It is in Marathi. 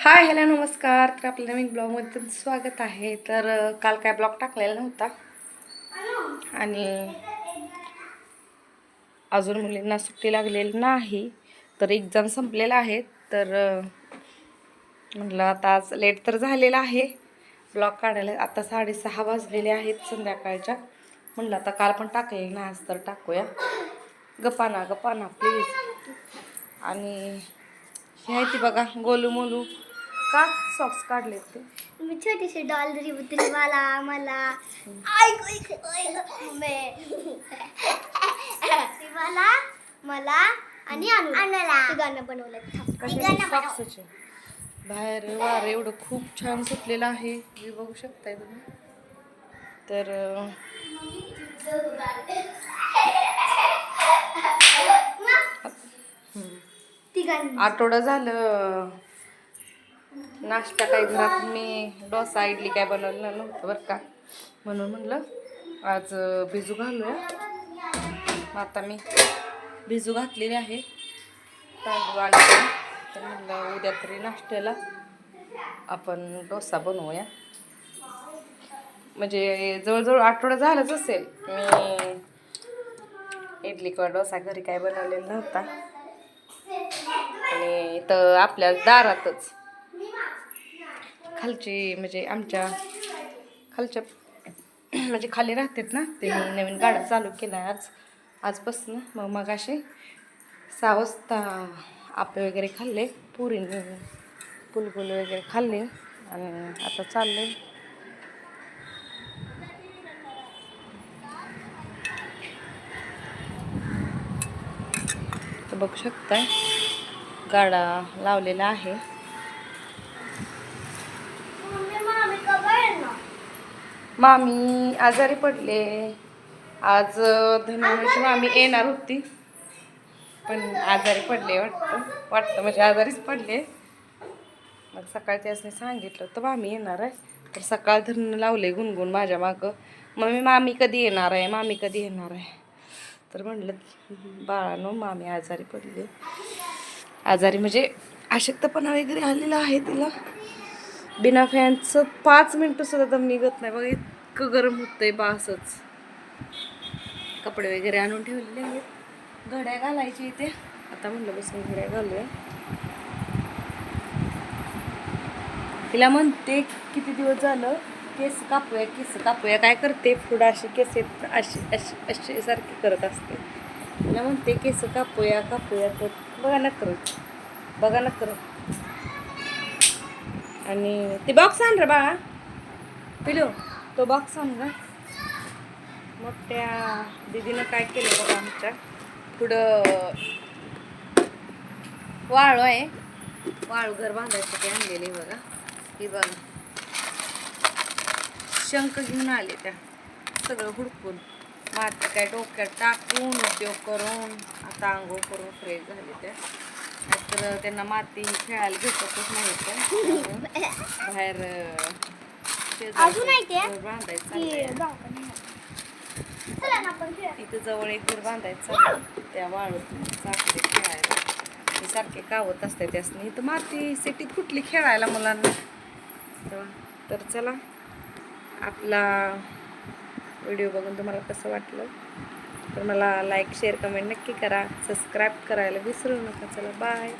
हाय हॅलो नमस्कार. तर आपल्या नवीन ब्लॉगमध्ये तुमचं स्वागत आहे. तर काल काय ब्लॉग टाकलेला नव्हता? आणि अजून मुलींना सुट्टी लागलेली नाही. तर एक्झाम संपलेला आहे. तर म्हटलं आता आज लेट तर झालेला आहे. ब्लॉग काढायला आता साडेसहा वाजलेले आहेत संध्याकाळच्या. म्हटलं आता काल पण टाकलेलं नाही आज तर टाकूया. गपाना गपाना प्लीज आणि हे आहे ती बघा गोलू मोलू. का सॉक्स काढले ते. मी छोटीशी डॉल जरी उतरी मला मला. ऐक ऐक मला मला आणि अनु ते गाणं बनवलं कशाचे सॉक्सचे बाहेर वार एवढं खूप छान सुटलेलं आहे. हे बघू शकताय तुम्ही. तर आठवडं झालं. नाश्ता काही घरात मी डोसा इडली काय बनवलं नव्हतं बरं का. म्हणून म्हणलं आज भिजू घालूया आता मी भिजू घातलेले आहे. तांदूळ आणि तर म्हणलं उद्या तरी नाश्त्याला आपण डोसा बनवूया. म्हणजे जवळजवळ आठवडा झालाच असेल मी इडली किंवा डोसा घरी काय बनवलेला नव्हता. आणि इथं आपल्या दारातच खालची म्हणजे आमच्या खालच्या म्हणजे खाली राहतात ना ते मी नवीन गाडा चालू केला आहे आज. आजपासून मग मग असे सहा वाजता आपे वगैरे खाल्ले पुरीने पुलगुल वगैरे खाल्ले आणि आता चालले. तर बघू शकताय गाडा लावलेला आहे. मामी आजारी पडले. आज धनुची मामी येणार होती. पण आजारी पडले वाटतं. वाटतं म्हणजे आजारीच पडले. मग सकाळी त्यासने सांगितलं तर मामी येणार आहे. तर सकाळ धरणं लावले गुणगुण माझ्या मागं. मम्मी मामी कधी येणार आहे? मामी कधी येणार आहे? तर म्हणलं बाळानो मामी आजारी पडले. आजारी म्हणजे अशक्तपणा वगैरे आलेला आहे तिला. बिना फॅनचं पाच मिनटं सुद्धा दम निघत नाही. बघा इतकं गरम होतं आहे बासच कपडे वगैरे आणून ठेवलेले आहेत. घड्या घालायची इथे. आता म्हणलं बसून घड्या घालूया. तिला म्हणते किती दिवस झालं? केस कापूया केस कापूया. काय करते? पुढं अशी केस येत अशी अशी अशी सारखी करत असते. तिला म्हणते केस कापूया कापूया. तर बघा ना करत बघा ना करत आणि ते बॉक्स आण रे बाळा. पिलो तो बॉक्स आण ग. मग त्या दीदीनं काय केलं बघा आमच्या. पुढं वाळू आहे. वाळू घर बांधायसाठी आणलेली बघा. ही बघा. शंख घेऊन आले त्या. सगळं हुडकून. माती काय डोक्यात टाकून उद्योग करून आता आंघोळ करून फ्रेश झाले त्या. तर त्यांना माती खेळायला भेटतच नाही तर बाहेर बांधायचं ती चाललंय. जाऊ का नाही? चला ना आपण फिरायला. इथं जवळ एक घर बांधायचं. त्या वाळूत साखरे खेळायला हे सारखे कावत असते त्यासनी इथं माती सिटीत कुठली खेळायला मुलांना तर- तर चला आपला व्हिडिओ बघून तुम्हाला कसं वाटलं तर मला लाईक शेअर कमेंट नक्की करा. सबस्क्राईब करायला विसरू नका. चला बाय